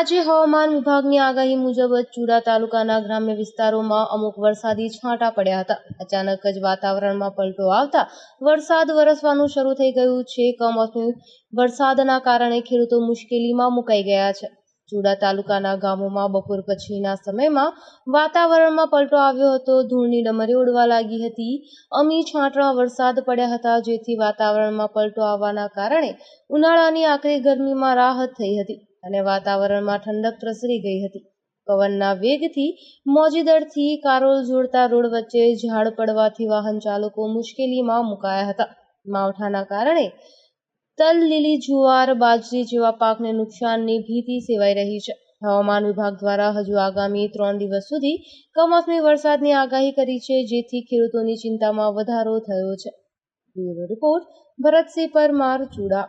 આજે હવામાન વિભાગની આગાહી મુજબ ચુડા તાલુકાના ગ્રામ્ય વિસ્તારોમાં અમુક વરસાદી છાંટા પડ્યા હતા. અચાનક જ વાતાવરણમાં પલટો આવતા વરસાદ વરસવાનું શરૂ થઈ ગયું છે. કમોસમી વરસાદના કારણે ખેડૂતો મુશ્કેલીમાં મુકાઈ ગયા છે. ચુડા તાલુકાના ગામોમાં બપોર પછીના સમયમાં વાતાવરણમાં પલટો આવ્યો હતો. ધૂળની ડમરી ઉડવા લાગી હતી. અમી છાંટણા વરસાદ પડ્યા હતા, જેથી વાતાવરણમાં પલટો આવવાના કારણે ઉનાળાની આકરી ગરમીમાં રાહત થઈ હતી અને વાતાવરણમાં ઠંડક પ્રસરી ગઈ હતી. પવનના વેગથી મોજીદરથી કારોલ જોડતા રોડ વચ્ચે ઝાડ પડવાથી વાહન ચાલકો મુશ્કેલીમાં મુકાયા હતા. માવઠાના કારણે તલ લીલી જુવાર, બાજરી જેવા પાકને નુકસાનની ભીતિ સેવાઈ રહી છે. હવામાન વિભાગ દ્વારા હજુ આગામી ત્રણ દિવસ સુધી કમોસમી વરસાદની આગાહી કરી છે, જેથી ખેડૂતોની ચિંતામાં વધારો થયો છે. Bureau report, Bharatsinh Parmar, Chuda.